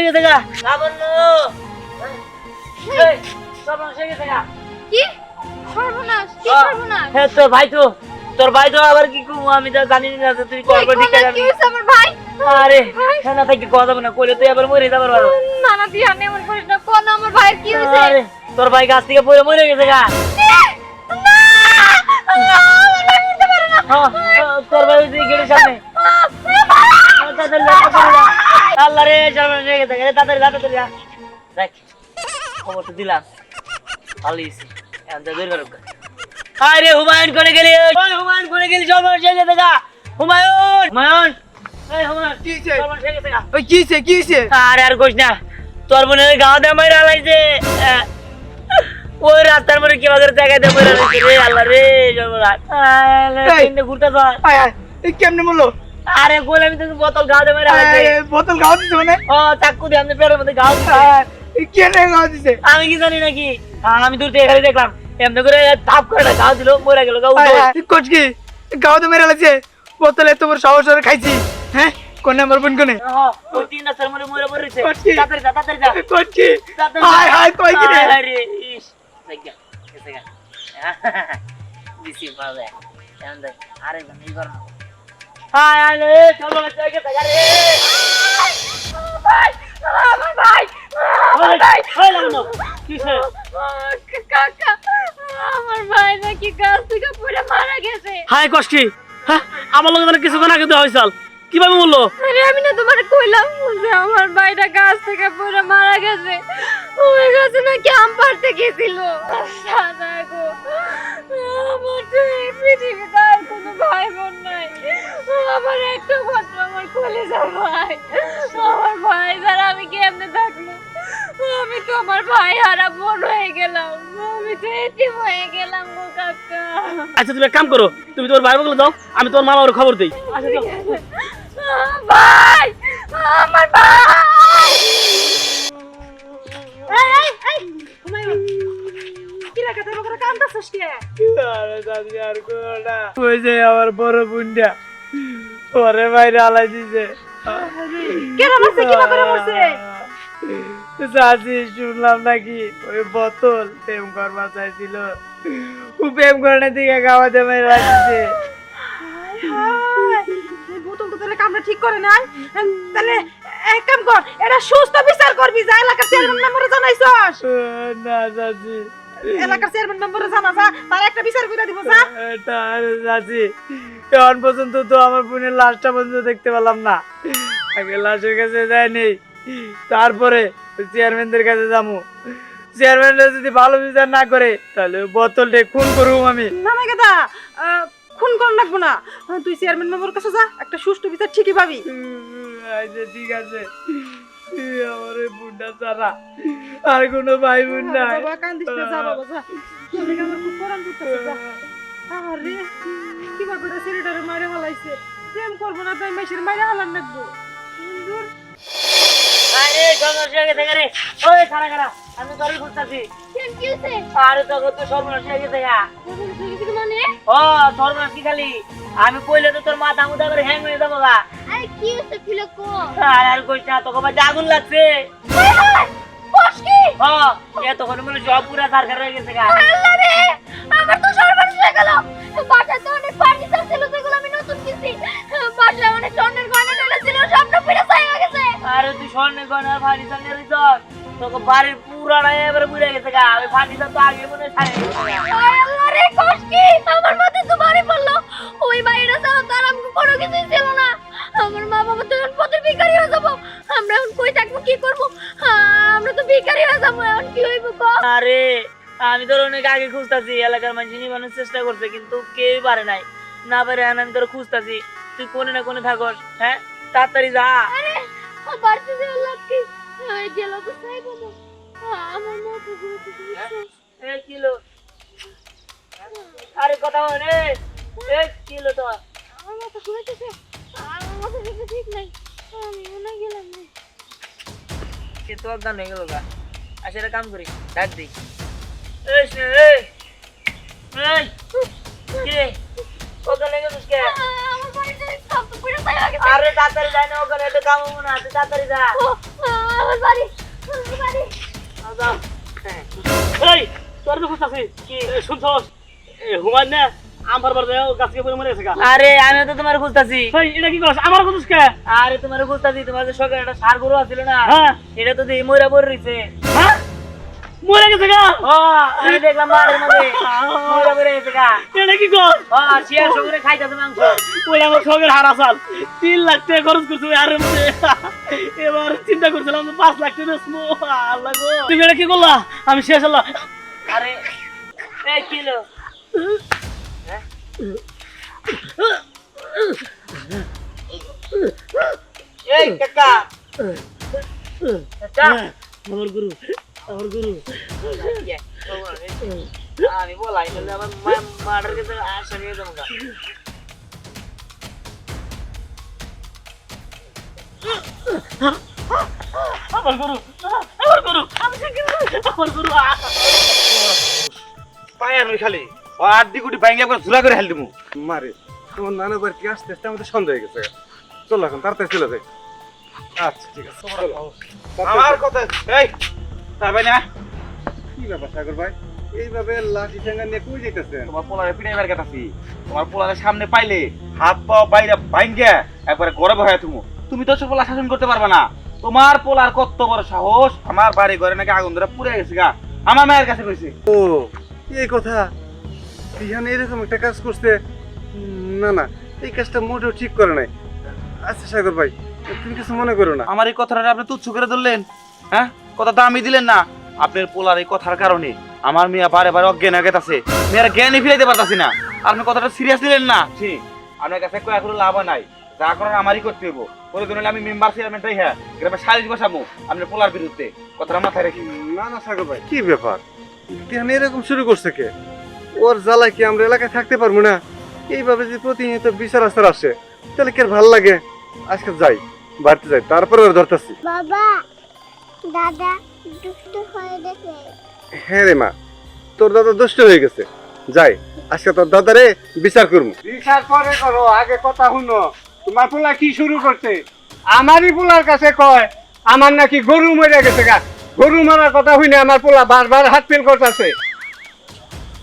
হয়ে গেছে গা লাবণ্য সর্বনাশ হয়ে গেছে গা কি সর্বনাশ কি সর্বনাশ হ্যাঁ তোর ভাই তো তোর ভাই তো আবার কি করব আমি তো জানি না তুই করব ঠিক আছে কি হয়েছে আমার ভাই আরে হ্যাঁ না থাকি কথা যাবে না কইলে তুই আবার মরে যাবার পারো না না তুই আমি এমন করিস না কোন আমার ভাইয়ের কি হয়েছে আরে তোর ভাই গাছ থেকে পড়ে মরে গেছে গা না হ্যাঁ, হ্যাঁ, তোর ভাই ওই গেটের সামনে হ্যাঁ, তাড়াতাড়ি যা, তাড়াতাড়ি যা। আল্লাহ রে গেছে। রে, তাড়াতাড়ি যা, তাড়াতাড়ি যা। দেখ খবর তো দিলাম। ভালোই হয়েছে। এখন যা বের করো। আরে হুমায়ুন করে গেলি? ওই হুমায়ুন করে গেলি? গা হুমায়ুন হুমায়ুন। এই হুমায়ুন কি হইছে? ওই কি হইছে কি হইছে? আরে আর কইস না তোর বোনের গাও দিয়ে মাইরা লাইছে ওই রাস্তার মধ্যে কি বাজার জায়গায় দিয়ে মাইরা লাইছে রে আল্লাহ রে। তিনটে ঘুরতে কেমনে বলল আরে কইলাম আমি তোকে বোতল গাও দিয়ে মাইরা বোতল খাওয়া দিছে মানে? ও চাকু দিয়ে আমি পেটের মধ্যে গাও দিছে। আয়, এই কেনে দিছে? আমি কি জানি নাকি? আমি দূর থেকে খালি দেখলাম এমনি করে থাপ করে গাও দিল মরে গেল গাও আয়, কোচ কি? গাওতে মেরে লাগছে বোতল বড় সাহস করে খাইছি হ্যাঁ? কোন আমার বোন কোনে? ওই তিন রাস্তার মধ্যে মরে কচ্ছি। তাড়াতাড়ি যা তাড়াতাড়ি যা। কোচ কি? হাই হাই কই কি রে আরে ইস জায়গা জায়গা দিছি পাবে এমন দেখ আরে আমি কর হাই আলে চলো না জায়গা জায়গা রে ভাই আমার ভাই ওই ওই লাগনো কিসে কাকা আমার ভাই নাকি গাছ থেকে পড়ে মারা গেছে হাই কষ্টি হ্যাঁ আমার লগে মানে কিছু না কিন্তু হইছাল কীভাবে বলল আরে আমি না তোমার কইলাম যে আমার ভাইটা গাছ থেকে পড়ে মারা গেছে ওই গাছে নাকি আম পাড়তে গেছিল সাদা গো আমার তো এই পৃথিবীতে আর কোনো ভাই বোন নাই। আমার একটা মাত্র আমার কলেজের ভাই। আমার ভাই ছাড়া আমি কেমনে থাকব? আমি তো আমার ভাই হারা বোন হয়ে গেলাম। আমি তো এতিম হয়ে গেলাম গো কাকা। আচ্ছা তুমি এক কাম করো তুমি তোমার ভাই বলে দাও আমি তোমার মা বাবার খবর দেই। আচ্ছা চলো। ভাই! আমার ভাই! এই এই এই ওই যে আমার বড় বুন্ডা ওরে বাইরে আলাই দিছে। কেন মরছে? কি করে মরছে? চাচি শুনলাম নাকি ওই বোতল প্রেম করবা চাইছিল। ও প্রেম করার দিকে খাওয়াতে মেরে রাখছে। বোতল তো তাহলে কামটা ঠিক করে নাই? তাহলে এক কাম কর এটা সুস্থ বিচার করবি যা এলাকার চেয়ারম্যান মেম্বারে জানাইছস। না চাচি। এলাকার চেয়ারম্যান মেম্বারে জানা যা তার একটা বিচার করে দিব যা। চাচি এখন পর্যন্ত তো আমার বোনের লাশটা পর্যন্ত দেখতে পেলাম না। আগে লাশের কাছে যায়নি। তারপরে চেয়ারম্যানদের কাছে যাব। চেয়ারম্যানরা যদি ভালো বিচার না করে তাহলে বোতলটা খুন করব আমি। না না গেদা খুন কর লাগবো না। তুই চেয়ারম্যান মেম্বার কাছে যা একটা সুষ্ঠু বিচার ঠিকই পাবি। আচ্ছা ঠিক আছে। আমার ছাড়া আর কোনো ভাই বোন নাই। বাবা কান্দিস না যা বাবা যা। তোর আমার খুব পরান করতেছে যা। আরে কি ভাবে এটা ছেলেটারে মারে হালাইছে প্রেম করব না তাই মাইসের মারে হালান রাখব আরে সর্বনাশ গেছে রে। ওই খারা খারা আমি আরে তো তো সর্বনাশ হয়ে গেছে গা। মানে? ও সর্বনাশ কি খালি? আমি কইলে তো তোর মাথা মুদা করে হ্যাং হয়ে যাব গা। আরে কি হইছে ফিলে কো? আর আর কইস না তোকে বাজে আগুন লাগছে। ও এ তখন মনে হয় সব পুরা সারখার হয়ে গেছে গা। আল্লাহ রে আমার তো সর্বনাশ হয়ে গেল। বাসায় তো অনেক ফার্নিচার ছিল সেগুলো আমি নতুন কিনছি। বাসায় অনেক স্বর্ণের গয়না টয়না ছিল সব না পুরো ছাই হয়ে গেছে। আরে তুই স্বর্ণের গয়না ফাটি সামনে রইছ? তোকে বাড়ির পুরাটা এবারে বুঝে গেছে গা। ওই ফাটিটা তো আগে মনে হয়। আয় আল্লাহ রে কষ্টি আমার মাথায় তো বাড়ি ওই বাড়িটা ছাড়া তো আর আমাকে কোনো কিছুই ছিল না। আমার মা বাবা তো এখন পথের ভিখারি হয়ে যাব। আমরা এখন কই থাকব কি করব? আমরা তো ভিখারি হয়ে যাব এখন কি হইব কো? আরে আমি তোর অনেক আগে খুঁজতাছি এলাকার মানুষ নিবানোর চেষ্টা করছে কিন্তু কেউই পারে নাই। না পারে আমি তোর খুঁজতাছি। তুই কোনে না কোনে থাকস হ্যাঁ? তাড়াতাড়ি যা। আরে বাড়িতে যে লাভ কি? গেল তো চাইব আমার মা তো ঘুরতে এ কিলো আরে কথা বল কিলো তো। আমার মাথা ঘুরাইতেছে। আমার মাথা কিছু ঠিক নাই। আমি মনে গেলাম না। সে তো অজ্ঞান হয়ে গেল গা? আচ্ছা একটা কাম করি ডাক দিই। এই এই কি? রে অজ্ঞান হয়ে গেছিস কে? আরে তাড়াতাড়ি যাই না ওখানে কাম হব না তুই তাড়াতাড়ি যা। আমার বাড়ি আমার বাড়ি। এই তোর তো কি? শুনছস? হুমায়ুন না? আরে আমি তো তোমার খুঁজতাছি। এটা কি করছ? আমার কথা কে? আরে তোমার খুঁজতাছি তোমার যে সকালে একটা সার গরু আছিল না হ্যাঁ। এটা তো দিয়ে ময়রা পড়ে রইছে। হ্যাঁ? মরে গেছে গা? আমি দেখলাম মাঠের মধ্যে ময়রা পড়ে গেছে গা। এটা কি কর ও শিয়ার সঙ্গে খাইতেছে মাংস। ওই আমার সঙ্গের হারা সাল তিন লাখ টাকা খরচ করছ মধ্যে। এবার চিন্তা করছিলাম পাঁচ লাখ টাকা বেচবো। আল্লাহ গো। তুমি এটা কি করলা? আমি শেষ হলাম। আরে এই কিলো এই কাকা কাকা আমার গুরু আমার গুরু আমি বলাই তাহলে আমার মার্ডার কাছে আসা নিয়ে যাব গা। আমার গুরু আমার গুরু আমি কি আমার গুরু আহ! পায়ার খালি আড্ডি গুটি ঝুলা করে মারে তোমার নানু বাড়ি কি আসতে আসতে আমাদের সন্দেহ হয়ে গেছে। চল এখন তাড়াতাড়ি চলে যাই। আচ্ছা ঠিক আছে আমার কথা এই তারপরে না কি ব্যাপার সাগর ভাই? এইভাবে লাঠি ঠেঙ্গা নিয়ে কই যাইতেছেন? তোমার পোলারে পিড়াই বার কাটাছি। তোমার পোলারে সামনে পাইলে হাত পা বাইরে ভাঙ্গা একবারে গড়ে বহায় তুমি তুমি তো সব পোলা শাসন করতে পারবে না। তোমার পোলার কত বড় সাহস? আমার বাড়ি ঘরে নাকি আগুন ধরে পুড়ে গেছে গা। আমার মায়ের কাছে কইছে। ও এই কথা বিহান এরকম একটা কাজ করছে না না এই কাজটা মোটেও ঠিক করে নাই। আচ্ছা সাগর ভাই তুমি কিছু মনে করো না। আমার এই কথাটা আপনি তুচ্ছ করে ধরলেন হ্যাঁ? কথা দামি দিলেন না। আপনার পোলার এই কথার কারণে আমার মেয়া বারে বারে অজ্ঞান হয়ে গেছে মেয়েরা জ্ঞানই ফিরাইতে পারতাছি না। আপনি কথাটা সিরিয়াস নিলেন না। জি আপনার কাছে কয়েক কোনো লাভ নাই। যা করার আমারই করতে হইব। করে দিন আমি মেম্বার চেয়ারম্যান তাই হ্যাঁ গ্রামে সালিশ বসাবো আপনার পোলার বিরুদ্ধে। কথাটা মাথায় রাখি। না না সাগর ভাই কি ব্যাপার? এরকম শুরু করছে কে? ওর জ্বালায় কি আমরা এলাকায় থাকতে পারব না? এইভাবে যে প্রতিনিয়ত বিচার আসার আসে তাহলে কি ভালো লাগে? আজকে যাই বাড়িতে যাই তারপরে ওর ধরতেছি। বাবা দাদা দুষ্ট হয়ে গেছে। হ্যাঁ রে মা তোর দাদা দুষ্ট হয়ে গেছে। যাই আজকে তোর দাদারে বিচার করব। বিচার পরে করো আগে কথা শুনো। তোমার পোলা কি শুরু করছে? আমারই পোলার কাছে কয় আমার নাকি গরু মরে গেছে গা। গরু মারার কথা শুনে আমার পোলা বারবার হাত ফেল করতেছে।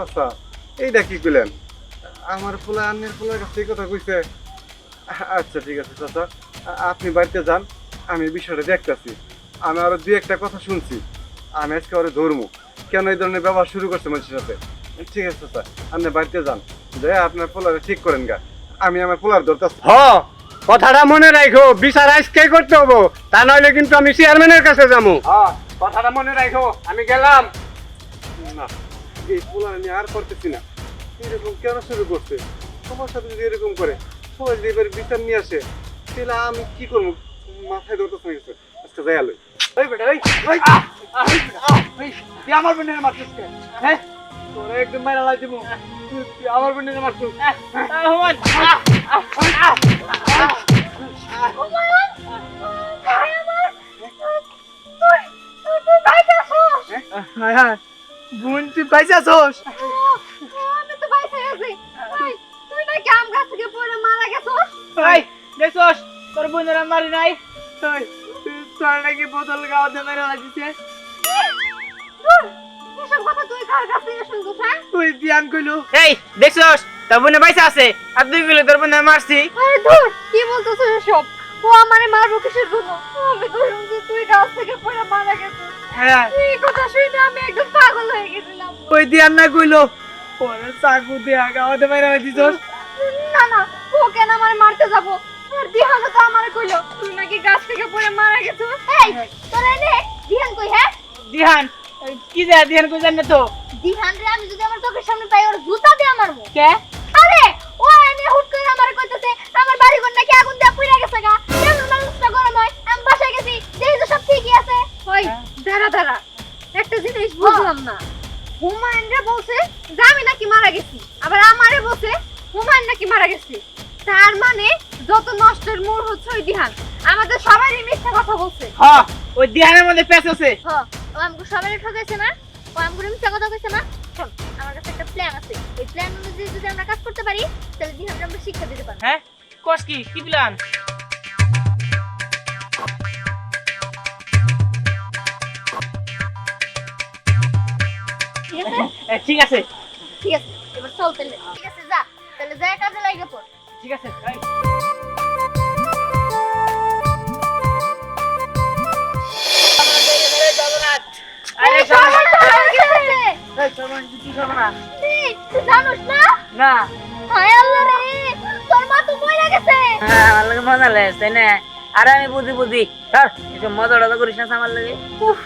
চাচা এইটা কি করলেন আমার পোলা আন্নের পোলার কাছে এই কথা কইছে। আচ্ছা ঠিক আছে চাচা। আপনি বাড়িতে যান আমি বিষয়টা দেখতেছি। আমি আরও দুই একটা কথা শুনছি। আমি আজকে আরও ধরবো কেন এই ধরনের ব্যবহার শুরু করছে মানুষের সাথে? ঠিক আছে চাচা আপনি বাড়িতে যান। যে আপনার পোলারে ঠিক করেন গা। আমি আমার পোলার ধরতেছি। হ কথাটা মনে রাখো বিচার আজকে করতে হব। তা নইলে কিন্তু আমি চেয়ারম্যানের কাছে যাব কথাটা মনে রাখো আমি গেলাম। না। এই পোলা আমি আর করতেছি না এরকম কেন শুরু করছে সবার সাথে যদি এরকম করে সবাই যদি এবার বিচার নিয়ে আসে তাহলে আমি কি করব মাথায় ধরতে হয়ে গেছে আজকে যাই আলোয় ওই বেটা ওই ওই তুই আমার বোনের মারছিস? হ্যাঁ তোরা একদম মারা লাই দিব তুই আমার বোনের মারছিস আসোস হ্যাঁ হ্যাঁ বোন তুই পাইছে আছোস? আমি তো বাইকে আছি। তুই নাকি আম গাছ থেকে পড়ে মারা গেছস? এই দেখছস তোর বোনের আর মারি নাই? তুই তোর নাকি বোতল গাওয়াতে মেরে লাগিছে। ধুর, এসব কথা তুই কার কাছ থেকে শুনছিস হ্যাঁ? তুই ধ্যান কইলু। এই দেখছস? তোর বোনে পাইছে আছে আর তুই কইলু তোর বোনে মারছি। আরে ধুর কি বলতেছিস এসব? ও আমারে মারবো কিসের জন্য আমি তো শুনছি তুই গাছ থেকে পড়ে মারা গেছিস। হ্যাঁ। এই কথা শুনে আমি একদম পাগল হয়ে গেছিলাম। ওই ধ্যান না কইলো? ওরে চাকু দিয়া গাওয়াতে মেরে লাগিছস না না ও কেন আমার মারতে যাব? আর দিহান তো আমার কইলো তুই নাকি গাছ থেকে পড়ে মারা গেছিস। এই তোর এনে দিহান কই হ্যাঁ? দিহান কি যা দিহান কই জানে তো? দিহান রে আমি যদি আমার চোখের সামনে পাই ওর জুতা দিয়ে মুখ কে? দাঁড়া দাঁড়া। একটা জিনিস বুঝলাম না। হুমায়ুন রে বলছে যে আমি নাকি মারা গেছি? আবার আমারে বলছে হুমায়ুন নাকি মারা গেছে? তার মানে যত নষ্টের মূল হচ্ছে ওই দিহান। আমাদের সবারই মিথ্যা কথা বলছে। হ্যাঁ ওই দিহানের মধ্যে আছে। হ্যাঁ ও আমাকে সবাই ঠকাইছে না? ও আমাকে মিথ্যা কথা কইছে না? শোন আমার কাছে একটা প্ল্যান আছে। এই প্ল্যান অনুযায়ী যদি আমরা কাজ করতে পারি তাহলে দিহানকে আমরা শিক্ষা দিতে পারব। হ্যাঁ? কস কি? কি প্ল্যান ঠিক আছে? ঠিক আছে। এবার চল তাহলে। ঠিক আছে যা। তাহলে যা কাজে লাগে পড়। ঠিক আছে আরে হয়ে গেছে। এই, সর্বনাশ, কি সর্বনাশ? এই, তুই জানোস না? না। হায় আল্লাহ রে তোর মা তো মরে গেছে। হ্যাঁ, আমার মজা লেগেছে তাই না? আরে আমি বুঝি বুঝি। ধর এসব মজা টজা করিস না আমার লাগে। উফ,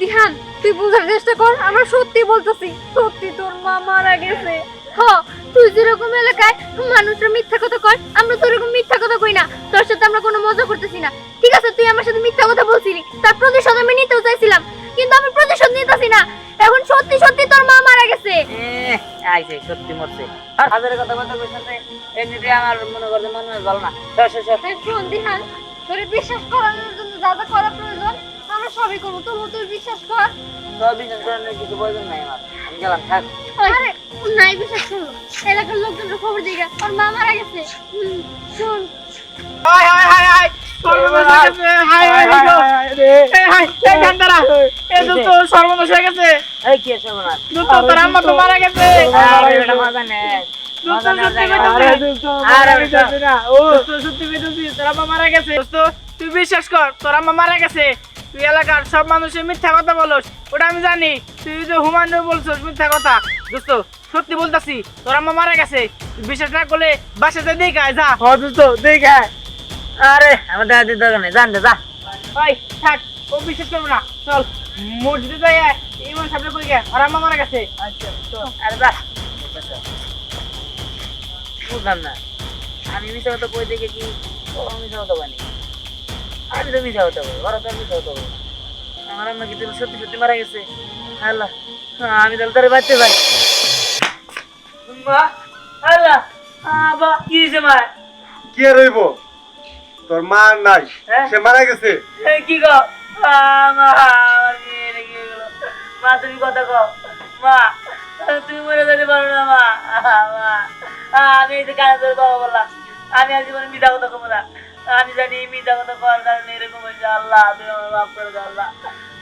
দিহান তুই বোঝার চেষ্টা কর আমরা সত্যি বলতেছি সত্যি তোর মা মারা গেছে। হ তুই যেরকম এলাকায় মানুষরা মিথ্যা কথা কয় আমরা তো মিথ্যা কথা কই না তোর সাথে আমরা কোনো মজা করতেছি না। ঠিক আছে তুই আমার সাথে মিথ্যা কথা বলছিলি তার প্রতিশোধ আমি নিতেও চাইছিলাম কিন্তু আমি প্রতিশোধ নিতেছি না। এখন সত্যি সত্যি তোর মা মারা গেছে। আইছে সত্যি মরছে। আর হাজারের কথা এমনিতে আমার মনে করতে মনে ভালো না। তোর বিশ্বাস করানোর জন্য যা যা করা প্রয়োজন সবই করব তুই বিশ্বাস কর সব বিশ্বাস করানোর কিছু প্রয়োজন নাই আমার আমি গেলাম থাক আরে নাই বিশ্বাস করো এলাকার লোকজনকে খবর ওর মা মারা গেছে শোন হাই হাই হাই হাই সর্বনাশ হয়ে গেছে হয়ে তোর মারা গেছে সত্যি তোর তুই বিশ্বাস কর তোর আম্মা মারা গেছে তুই এলাকার সব মানুষের মিথ্যা কথা বলস। ওটা আমি জানি। তুই যে হুমান বলছস মিথ্যা কথা। দোস্ত সত্যি বলতাছি তোর আম্মা মারা গেছে। বিশ্বাস না করলে বাসাতে দেখায় যা। হ্যাঁ দোস্ত দেখায় আরে আমার দেখা দিতে দরকার নেই জান যা। ওই থাক ও বিশ্বাস করব না। চল মসজিদে যাই ইমান সামনে কই গে আর আম্মা মারা গেছে। আচ্ছা তো আরে যা। বুঝলাম না। আমি মিশা কথা কই দেখে কি ও মিশা কথা বানি আমি তো মিশা কথা বলি ওরা তো। কথা আমার আম্মা কি তুমি সত্যি সত্যি মারা গেছে? আল্লাহ আমি তাহলে তারে বাঁচতে পারি। আল্লাহ আবা কি হয়েছে মা? কি আর রইব তোর মা নাই হ্যাঁ? সে মারা গেছে। কি গো? মা তুমি কথা কও। মা তুমি মরে যেতে পারো না মা। আমি এই যে কানে ধরে বাবা বললাম আমি আর জীবনে মিথ্যা কথা কমো না। আমি জানি মিথ্যা কথা করার কারণে এরকম হয়েছে। আল্লাহ তুমি আমার মাফ করে দাও আল্লাহ।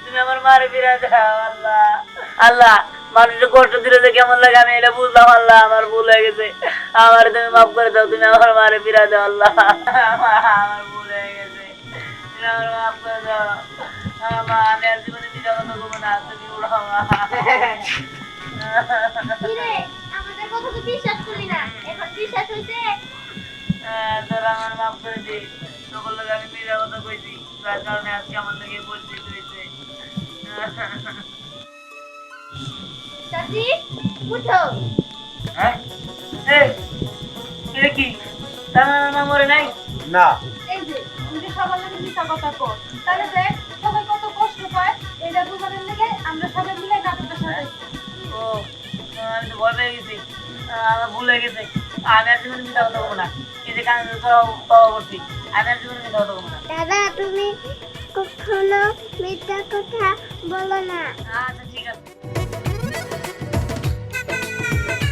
তুমি আমার মারে ফিরে দাও আল্লাহ। আল্লাহ মানুষের কষ্ট দিলে যে কেমন লাগে আমি এটা বুঝলাম আল্লাহ। আমার ভুল হয়ে গেছে। আমার তুমি মাফ করে দাও তুমি আমার মারে ফিরে দাও আল্লাহ। আমার ভুল হয়ে গেছে। তুমি আমার মাফ করে দাও। আমি আর জীবনে মিথ্যা বলব না তুমি উড়াও আমাদের কথা তো বিশ্বাস করলি না। এখন বিশ্বাস আহ, তোরা আমার মাফ করে দিস সকল লোক আমি মিথ্যা কথা কইছি কারণে আজকে আমার থেকে পরিস্থিতি হয়েছে চাচি উঠো। হ্যাঁ? এই, কি? তার নাম মরে নাই? না। এই যে তুই সবার লাগে মিথ্যা কথা কর তাহলে দেখ সবাই কত কষ্ট পায় এটা লেগে আমরা সবাই মিলে নাটকটা সাজাইছি ও আমি তো ভয় পেয়ে গেছি। আমার ভুল হয়ে গেছে। আমি আর জীবনে মিথ্যা কথা বলব না। দাদা তুমি কখনো মিথ্যা কথা বলো না। আচ্ছা